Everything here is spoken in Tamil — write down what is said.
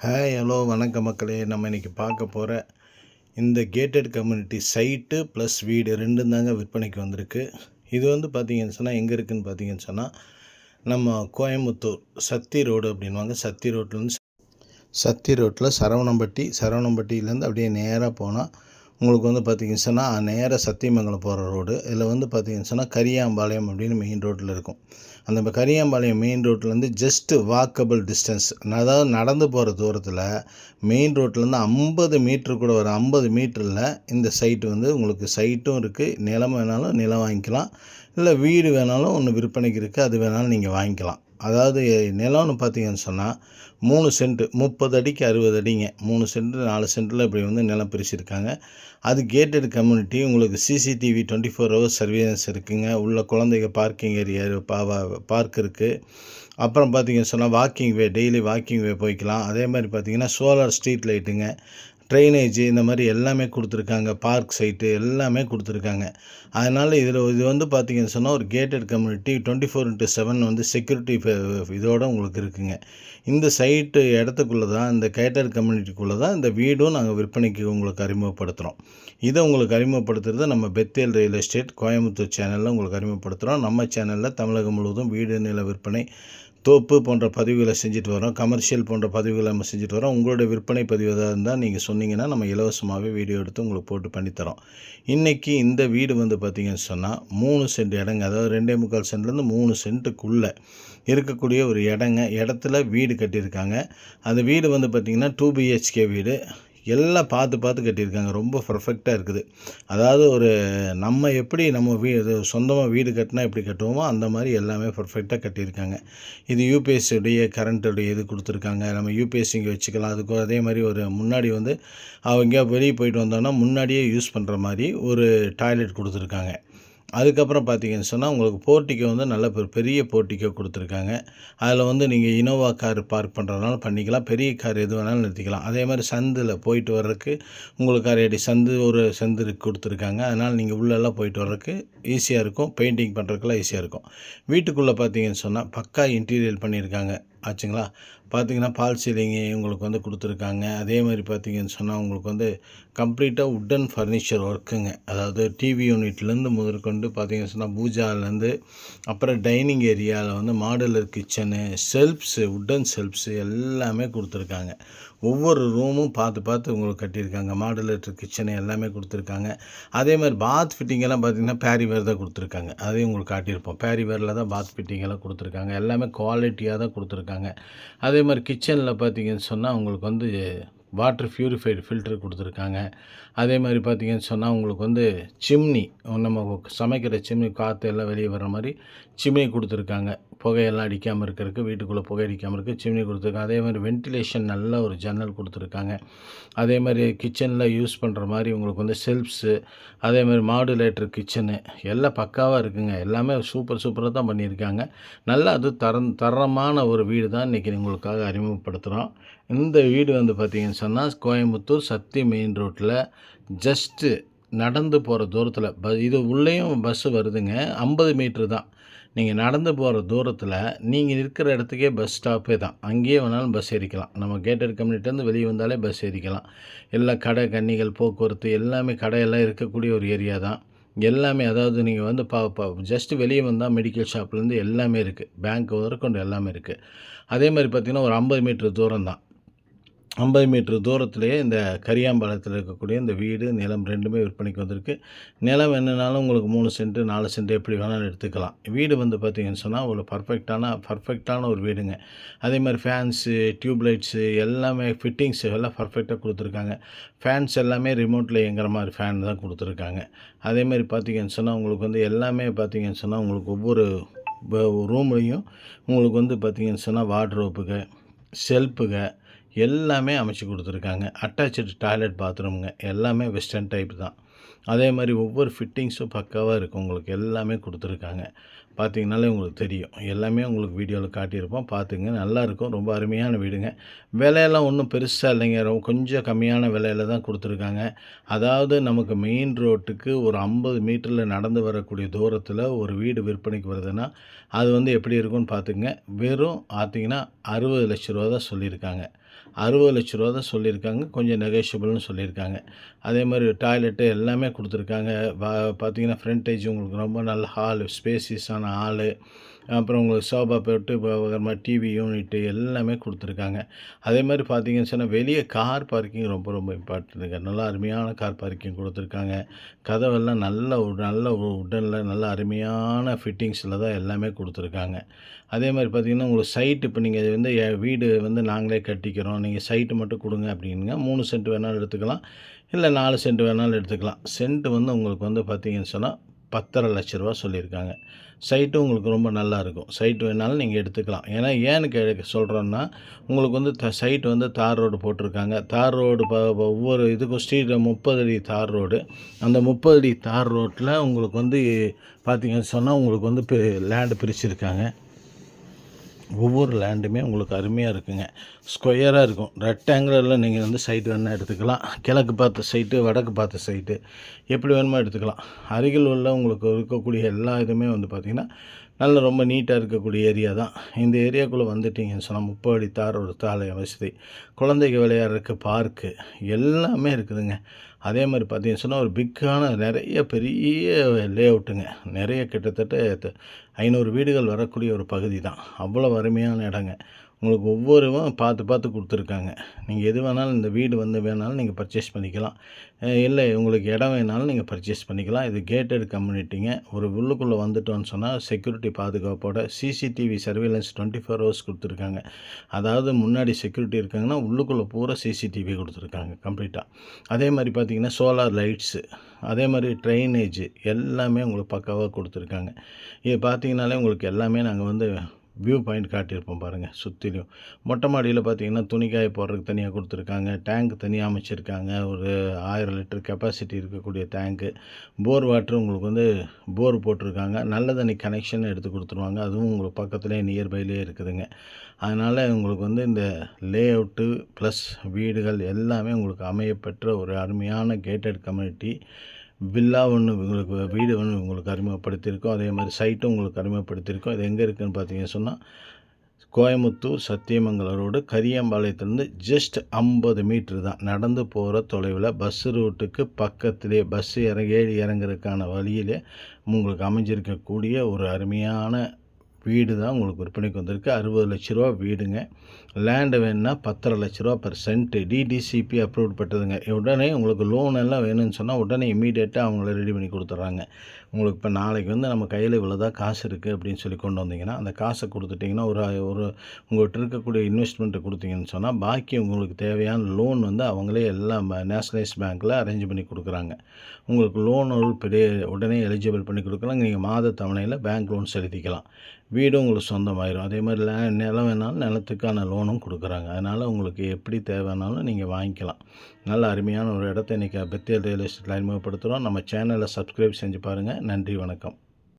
ஹாய் ஹலோ வணக்கம் மக்களே. நம்ம இன்றைக்கி பார்க்க போகிற இந்த கேட்டட் கம்யூனிட்டி சைட்டு ப்ளஸ் வீடு ரெண்டும் தாங்க விற்பனைக்கு வந்திருக்கு. இது வந்து பார்த்தீங்கன்னு சொன்னால் எங்கே இருக்குதுன்னு பார்த்தீங்கன்னு சொன்னால் நம்ம கோயம்புத்தூர் சத்தி ரோடு அப்படின்வாங்க சத்தி ரோட்லேருந்து சத்தி ரோட்டில் சரவணம்பட்டி சரவணம்பட்டியிலேருந்து அப்படியே நேராக போனால் உங்களுக்கு வந்து பார்த்திங்கன்னு சொன்னால் நேராக சத்தியமங்கலம் போகிற ரோடு இதில் வந்து பார்த்திங்கன்னு சொன்னால் கரியாம்பாளையம் அப்படின்னு மெயின் ரோட்டில் இருக்கும். அந்த கரியாம்பாளையம் மெயின் ரோட்லேருந்து ஜஸ்ட்டு வாக்கபிள் டிஸ்டன்ஸ் அதாவது நடந்து போகிற தூரத்தில் மெயின் ரோட்லேருந்து ஐம்பது மீட்ரு கூட வரும் ஐம்பது மீட்டரில் இந்த சைட்டு வந்து உங்களுக்கு சைட்டும் இருக்குது நிலம் வேணாலும் நிலம் வாங்கிக்கலாம். இல்லை வீடு வேணாலும் ஒன்று விற்பனைக்கு இருக்குது அது வேணாலும் நீங்கள் வாங்கிக்கலாம். அதாவது நிலம்னு பார்த்தீங்கன்னு சொன்னால் மூணு சென்ட்டு முப்பது அடிக்கு அறுபது அடிங்க. மூணு சென்ட்டு நாலு சென்ட்டில் இப்படி வந்து நிலம் பிரிச்சிருக்காங்க. அது கேட்டட் கம்யூனிட்டி உங்களுக்கு CCTV twenty four hours surveillance இருக்குங்க. உள்ள குழந்தைங்க பார்க்கிங் ஏரியா பார்க் இருக்குது அப்புறம் பார்த்தீங்கன்னு சொன்னால் walking way daily walking way போய்க்கலாம். அதே மாதிரி பார்த்தீங்கன்னா சோலார் ஸ்ட்ரீட் லைட்டுங்க ட்ரைனேஜ் இந்த மாதிரி எல்லாமே கொடுத்துருக்காங்க பார்க் சைட்டு எல்லாமே கொடுத்துருக்காங்க. அதனால் இதில் இது வந்து பார்த்திங்கன்னு சொன்னால் ஒரு gated community twenty four into seven வந்து செக்யூரிட்டி இதோடு உங்களுக்கு இருக்குங்க. இந்த சைட்டு இடத்துக்குள்ளே தான் இந்த கேட்டட் கம்யூனிட்டிக்குள்ளே தான் இந்த வீடும் நாங்கள் விற்பனைக்கு உங்களுக்கு அறிமுகப்படுத்துகிறோம் இதை உங்களுக்கு அறிமுகப்படுத்துறது நம்ம பெத்தேல் ரியல் எஸ்டேட் கோயம்புத்தூர் சேனலில் உங்களுக்கு அறிமுகப்படுத்துகிறோம் நம்ம சேனலில் தமிழகம் முழுவதும் வீடு நில விற்பனை தோப்பு போன்ற பதிவுகளை செஞ்சுட்டு வரோம். கமர்ஷியல் போன்ற பதிவுகளை நம்ம செஞ்சுட்டு வரோம். உங்களோட விற்பனை பதிவு எதாக இருந்தால் நீங்கள் சொன்னீங்கன்னா நம்ம இலவசமாகவே வீடியோ எடுத்து உங்களுக்கு போட்டு பண்ணித்தரோம் இன்றைக்கி இந்த வீடு வந்து பார்த்திங்கன்னு சொன்னால் மூணு சென்ட் இடங்க. அதாவது ரெண்டே முக்கால் சென்ட்லேருந்து மூணு சென்ட்டுக்குள்ளே இருக்கக்கூடிய ஒரு இடங்க. இடத்துல வீடு கட்டியிருக்காங்க. அந்த வீடு வந்து பார்த்திங்கன்னா டூ பிஹெச்கே வீடு. எல்லாம் பார்த்து பார்த்து கட்டியிருக்காங்க. ரொம்ப பர்ஃபெக்டாக இருக்குது. அதாவது ஒரு நம்ம எப்படி நம்ம வீ சொந்தமாக வீடு கட்டினா எப்படி கட்டுவோமோ அந்த மாதிரி எல்லாமே பர்ஃபெக்டாக கட்டியிருக்காங்க. இது யூபிஎஸ்சியுடைய கரண்ட்டுடைய இது கொடுத்துருக்காங்க. நம்ம யூபிஎஸ் இங்கே வச்சுக்கலாம். அதுக்கு அதே மாதிரி ஒரு முன்னாடி வந்து அவங்க வெளியே போயிட்டு வந்தோன்னா முன்னாடியே யூஸ் பண்ணுற மாதிரி ஒரு டாய்லெட் கொடுத்துருக்காங்க. அதுக்கப்புறம் பார்த்தீங்கன்னு சொன்னால் உங்களுக்கு போர்ட்டிக்கோ வந்து நல்ல பெரிய போர்ட்டிக்கோ கொடுத்துருக்காங்க. அதில் வந்து நீங்கள் இனோவா கார் பார்க் பண்ணுறதுனால பண்ணிக்கலாம். பெரிய கார் எது வேணாலும் நிறுத்திக்கலாம். அதே மாதிரி சந்தில் போயிட்டு வர்றதுக்கு உங்களுக்கு அரையடி சந்து ஒரு சந்து கொடுத்துருக்காங்க. அதனால் நீங்கள் உள்ளெல்லாம் போயிட்டு வர்றதுக்கு ஈஸியாக இருக்கும். பெயிண்டிங் பண்ணுறதுக்கெல்லாம் ஈஸியாக இருக்கும். வீட்டுக்குள்ளே பார்த்தீங்கன்னு சொன்னால் பக்கா இன்டீரியர் பண்ணியிருக்காங்க. ஆச்சுங்களா? பார்த்தீங்கன்னா பால் சீலிங்கு உங்களுக்கு வந்து கொடுத்துருக்காங்க. அதே மாதிரி பார்த்தீங்கன்னு சொன்னால் உங்களுக்கு வந்து கம்ப்ளீட்டாக உட்டன் ஃபர்னிச்சர் ஒர்க்குங்க. அதாவது டிவி யூனிட்லேருந்து முதற்கொண்டு பார்த்தீங்கன்னு சொன்னால் பூஜாலேருந்து அப்புறம் டைனிங் ஏரியாவில் வந்து modular kitchen shelves wooden shelves எல்லாமே கொடுத்துருக்காங்க. ஒவ்வொரு ரூமும் பார்த்து பார்த்து உங்களுக்கு கட்டியிருக்காங்க. மாடுலேட்டர் கிச்சனு எல்லாமே கொடுத்துருக்காங்க. அதே மாதிரி பாத் ஃபிட்டிங்கெல்லாம் பார்த்திங்கன்னா பேரிவேர் தான் கொடுத்துருக்காங்க. அதையும் உங்களுக்கு காட்டியிருப்போம். பேரிவேரில் தான் பாத் ஃபிட்டிங்கெல்லாம் கொடுத்துருக்காங்க. எல்லாமே குவாலிட்டியாக தான் கொடுத்துருக்காங்க. அதே மாதிரி கிச்சனில் பார்த்தீங்கன்னு சொன்னால் உங்களுக்கு வந்து வாட்டர் ப்யூரிஃபைடு ஃபில்டர் கொடுத்துருக்காங்க. அதே மாதிரி பார்த்திங்கன்னு சொன்னால் உங்களுக்கு வந்து சிம்னி நம்ம சமைக்கிற சிம்னி காற்று எல்லாம் வெளியே வர மாதிரி சிம்னி கொடுத்துருக்காங்க. புகையெல்லாம் அடிக்காமல் இருக்கிறதுக்கு வீட்டுக்குள்ளே புகை அடிக்காமல் இருக்க சிம்னி கொடுத்துருக்காங்க. அதே மாதிரி வென்டிலேஷன் நல்ல ஒரு ஜன்னல் கொடுத்துருக்காங்க. அதே மாதிரி கிச்சனில் யூஸ் பண்ணுற மாதிரி உங்களுக்கு வந்து செல்ஃப்ஸு அதே மாதிரி மாடுலேட்டர் கிச்சனு எல்லாம் பக்காவாக இருக்குங்க. எல்லாமே சூப்பர் சூப்பராக தான் பண்ணியிருக்காங்க. நல்லா அது தரம் தரமான ஒரு வீடு தான் இன்றைக்கி உங்களுக்காக அறிமுகப்படுத்துகிறோம் இந்த வீடு வந்து பார்த்திங்கன்னு சொன்னால் கோயம்புத்தூர் சக்தி மெயின் ரோட்டில் ஜஸ்ட்டு நடந்து போகிற தூரத்தில் ப இது உள்ளேயும் பஸ்ஸு வருதுங்க. ஐம்பது மீட்ரு தான். நீங்கள் நடந்து போகிற தூரத்தில் நீங்கள் இருக்கிற இடத்துக்கே பஸ் ஸ்டாப்பே தான். அங்கேயே வேணாலும் பஸ் ஏறிக்கலாம். நம்ம கேட்டட் கம்யூனிட்டிலேருந்து வெளியே வந்தாலே பஸ் ஏறிக்கலாம். எல்லா கடை கன்னிகள் போக்குவரத்து எல்லாமே கடையெல்லாம் இருக்கக்கூடிய ஒரு ஏரியா தான். எல்லாமே அதாவது நீங்கள் வந்து பா பா ஜஸ்ட்டு வெளியே வந்தால் மெடிக்கல் ஷாப்லேருந்து எல்லாமே இருக்குது பேங்க் வரைக்கும் எல்லாமே இருக்குது அதே மாதிரி பார்த்திங்கன்னா ஒரு ஐம்பது மீட்ரு தூரம் தான். ஐம்பது மீட்ரு தூரத்துலேயே இந்த கரியாம்பாளையத்தில் இருக்கக்கூடிய இந்த வீடு நிலம் ரெண்டுமே விற்பனைக்கு வந்திருக்கு. நிலம் என்னன்னாலும் உங்களுக்கு மூணு சென்ட்டு நாலு சென்ட்டு எப்படி வேணாலும் எடுத்துக்கலாம். வீடு வந்து பார்த்திங்கன்னு சொன்னால் ஒரு பர்ஃபெக்டான பர்ஃபெக்டான ஒரு வீடுங்க. அதே மாதிரி ஃபேன்ஸு டியூப்லைட்ஸு எல்லாமே ஃபிட்டிங்ஸு எல்லாம் பர்ஃபெக்டாக கொடுத்துருக்காங்க. ஃபேன்ஸ் எல்லாமே ரிமோட்டில் இயங்குற மாதிரி ஃபேன் தான் கொடுத்துருக்காங்க. அதே மாதிரி பார்த்திங்கன்னு சொன்னால் உங்களுக்கு வந்து எல்லாமே பார்த்திங்கன்னு சொன்னால் உங்களுக்கு ஒவ்வொரு ரூம்லேயும் உங்களுக்கு வந்து பார்த்திங்கன்னு சொன்னால் வார்ட்ரோப்புக்கு ஷெல்ஃபுங்க எல்லாமே அமைச்சு கொடுத்துருக்காங்க. அட்டாச்சு டாய்லெட் பாத்ரூமுங்க எல்லாமே வெஸ்டர்ன் டைப் தான். அதே மாதிரி ஒவ்வொரு ஃபிட்டிங்ஸும் பக்காவாக இருக்கும் உங்களுக்கு எல்லாமே கொடுத்துருக்காங்க. பார்த்தீங்கனாலே உங்களுக்கு தெரியும். எல்லாமே உங்களுக்கு வீடியோவில் காட்டியிருப்போம். பார்த்துங்க நல்லாயிருக்கும். ரொம்ப அருமையான வீடுங்க. விலையெல்லாம் ஒன்றும் பெருசாக இல்லைங்க. ரொம்ப கொஞ்சம் கம்மியான விலையில தான் கொடுத்துருக்காங்க. அதாவது நமக்கு மெயின் ரோட்டுக்கு ஒரு ஐம்பது மீட்டரில் நடந்து வரக்கூடிய தூரத்தில் ஒரு வீடு விற்பனைக்கு வருதுன்னா அது வந்து எப்படி இருக்கும்னு பார்த்துங்க. வெறும் பார்த்தீங்கன்னா அறுபது லட்ச ரூபா தான் சொல்லியிருக்காங்க. அறுபது லட்ச ரூபா தான் சொல்லியிருக்காங்க. கொஞ்சம் நெகோஷியபிள்னு சொல்லியிருக்காங்க. அதே மாதிரி டாய்லெட்டு எல்லாமே கொடுத்துருக்காங்க. பார்த்தீங்கன்னா ஃப்ரண்டேஜ் உங்களுக்கு ரொம்ப நல்ல ஹால் ஸ்பேசியஸான ஹாலு அப்புறம் உங்களுக்கு சோபா போட்டு இப்போ டிவி யூனிட்டு எல்லாமே கொடுத்துருக்காங்க. அதே மாதிரி பார்த்தீங்கன்னு சொன்னால் வெளியே கார் பார்க்கிங் ரொம்ப ரொம்ப இம்பார்ட்டன்ட்டுங்க நல்லா அருமையான கார் பார்க்கிங் கொடுத்துருக்காங்க. கதவெல்லாம் நல்ல நல்ல உடனில் நல்ல அருமையான ஃபிட்டிங்ஸில் தான் எல்லாமே கொடுத்துருக்காங்க. அதே மாதிரி பார்த்திங்கன்னா உங்களுக்கு சைட் இப்போ நீங்கள் வந்து வீடு வந்து நாங்களே கட்டிக்கிறோம். நீங்கள் சைட்டு மட்டும் கொடுங்க அப்படிங்க மூணு சென்ட் வேணாலும் எடுத்துக்கலாம். இல்லை நாலு சென்ட் வேணாலும் எடுத்துக்கலாம். சென்ட் வந்து உங்களுக்கு வந்து பார்த்தீங்கன்னு சொன்னால் பத்தரை லட்ச ரூபா சொல்லியிருக்காங்க. சைட்டு உங்களுக்கு ரொம்ப நல்லா இருக்கும். வேணாலும் நீங்கள் எடுத்துக்கலாம். ஏன்னா ஏன்னு கே சொல்கிறோன்னா உங்களுக்கு வந்து த சைட் வந்து தார் ரோடு போட்டிருக்காங்க. தார் ரோடு ப ஒவ்வொரு இதுக்கும் ஸ்ட்ரீட் முப்பது அடி தார் ரோடு. அந்த முப்பது அடி தார் ரோட்டில் உங்களுக்கு வந்து பார்த்தீங்கன்னு சொன்னால் உங்களுக்கு வந்து லேண்டு பிரிச்சுருக்காங்க. ஒவ்வொரு லேண்டுமே உங்களுக்கு அருமையாக இருக்குங்க. ஸ்கொயராக இருக்கும். ரெக்டாங்கிளில் நீங்கள் வந்து சைட்டு வேணால் எடுத்துக்கலாம். கிழக்கு பார்த்த சைட்டு வடக்கு பார்த்த சைட்டு எப்படி வேணுமோ எடுத்துக்கலாம். அருகில் உள்ள உங்களுக்கு இருக்கக்கூடிய எல்லா இதுவுமே வந்து பார்த்திங்கன்னா நல்ல ரொம்ப நீட்டாக இருக்கக்கூடிய ஏரியா தான். இந்த ஏரியாக்குள்ளே வந்துட்டிங்கன்னு சொன்னால் முப்பது அடி தார் ஒரு தாலை வசதி குழந்தைங்க விளையாடுறதுக்கு பார்க்கு எல்லாமே இருக்குதுங்க. அதே மாதிரி பார்த்தீங்கன்னு சொன்னால் ஒரு பிக்கான நிறைய பெரிய லே அவுட்டுங்க நிறைய கிட்டத்தட்ட ஐநூறு வீடுகள் வரக்கூடிய ஒரு பகுதி தான். அவ்வளோ அருமையான இடங்க. உங்களுக்கு ஒவ்வொருவும் பார்த்து பார்த்து கொடுத்துருக்காங்க. நீங்கள் எது வேணாலும் இந்த வீடு வந்து வேணாலும் நீங்கள் பர்ச்சேஸ் பண்ணிக்கலாம். இல்லை உங்களுக்கு இடம் வேணாலும் நீங்கள் பர்ச்சேஸ் பண்ணிக்கலாம். இது கேட்டட் கம்யூனிட்டிங்க ஒரு உள்ளுக்குள்ளே வந்துட்டோன்னு சொன்னால் security பாதுகாப்போட CCTV surveillance twenty four hours கொடுத்துருக்காங்க. அதாவது முன்னாடி செக்யூரிட்டி இருக்காங்கன்னா உள்ளுக்குள்ளே பூரா சிசிடிவி கொடுத்துருக்காங்க கம்ப்ளீட்டாக அதே மாதிரி பார்த்திங்கன்னா சோலார் லைட்ஸு அதே மாதிரி ட்ரைனேஜ் எல்லாமே உங்களுக்கு பக்காவாக கொடுத்துருக்காங்க. இது பார்த்தீங்கனாலே உங்களுக்கு எல்லாமே நாங்கள் வந்து வியூ பாயிண்ட் காட்டியிருப்போம் பாருங்கள் சுற்றிலும் மொட்டை மாடியில் பார்த்தீங்கன்னா துணிக்காய போடுறதுக்கு தனியாக கொடுத்துருக்காங்க. டேங்க் தனியாக அமைச்சிருக்காங்க. ஒரு ஆயிரம் லிட்டர் கெப்பாசிட்டி இருக்கக்கூடிய டேங்க்கு போர் வாட்டர் உங்களுக்கு வந்து போர் போட்டிருக்காங்க. நல்ல தண்ணி கனெக்ஷன் எடுத்து கொடுத்துருவாங்க. அதுவும் உங்களுக்கு பக்கத்துலேயே நியர்பைலேயே இருக்குதுங்க. அதனால் உங்களுக்கு வந்து இந்த லே அவுட்டு ப்ளஸ் வீடுகள் எல்லாமே உங்களுக்கு அமையப்பெற்ற ஒரு அருமையான கேட்டட் கம்யூனிட்டி வில்லா ஒன்று உங்களுக்கு வீடு ஒன்று உங்களுக்கு அறிமுகப்படுத்தியிருக்கோம். அதே மாதிரி சைட்டும் உங்களுக்கு அறிமுகப்படுத்தியிருக்கோம். இது எங்கே இருக்குதுன்னு பார்த்தீங்கன்னு சொன்னால் கோயமுத்தூர் சத்தியமங்கலம் ரோடு கரியம்பாளையத்துலேருந்து ஜஸ்ட் ஐம்பது மீட்ரு தான். நடந்து போகிற தொலைவில் பஸ் ரூட்டுக்கு பக்கத்திலே பஸ் இறங்கி ஏழி இறங்குறதுக்கான வழியிலே உங்களுக்கு அமைஞ்சிருக்கக்கூடிய ஒரு அருமையான வீடு தான் உங்களுக்கு விற்பனைக்கு வந்திருக்கு. அறுபது லட்ச ரூபா வீடுங்க. லேண்டு வேணுன்னா பத்தரை லட்ச ரூபா பர் சென்ட்டு டிடிசிபி அப்ரூவ் பட்டதுங்க. உடனே உங்களுக்கு லோன் எல்லாம் வேணும்னு சொன்னால் உடனே இமீடியட்டாக அவங்கள ரெடி பண்ணி கொடுத்துட்றாங்க. உங்களுக்கு இப்போ நாளைக்கு வந்து நம்ம கையில் இவ்வளோதான் காசு இருக்குது அப்படின்னு சொல்லி கொண்டு வந்தீங்கன்னா அந்த காசை கொடுத்துட்டிங்கன்னா ஒரு ஒரு உங்கள்கிட்ட இருக்கக்கூடிய இன்வெஸ்ட்மெண்ட்டை கொடுத்தீங்கன்னு சொன்னால் பாக்கி உங்களுக்கு தேவையான லோன் வந்து அவங்களே எல்லாம் நேஷனலைஸ் பேங்க்கில் அரேஞ்ச் பண்ணி கொடுக்குறாங்க. உங்களுக்கு லோன் ஒரு பெரிய உடனே எலிஜிபிள் பண்ணி கொடுக்கலாம். நீங்கள் மாத தவணையில் பேங்க் லோன் செலுத்திக்கலாம். வீடும் உங்களுக்கு சொந்தமாயிரும். அதே மாதிரி லே நிலம் வேணாலும் நிலத்துக்கான லோனும் கொடுக்குறாங்க. அதனால் உங்களுக்கு எப்படி தேவைனாலும் நீங்கள் வாங்கிக்கலாம். நல்ல அருமையான ஒரு இடத்த இன்றைக்கி பெத்தியல் ரியல் எஸ்டேட்டில் அறிமுகப்படுத்துகிறோம் நம்ம சேனலை சப்ஸ்கிரைப் செஞ்சு பாருங்கள் நன்றி வணக்கம்.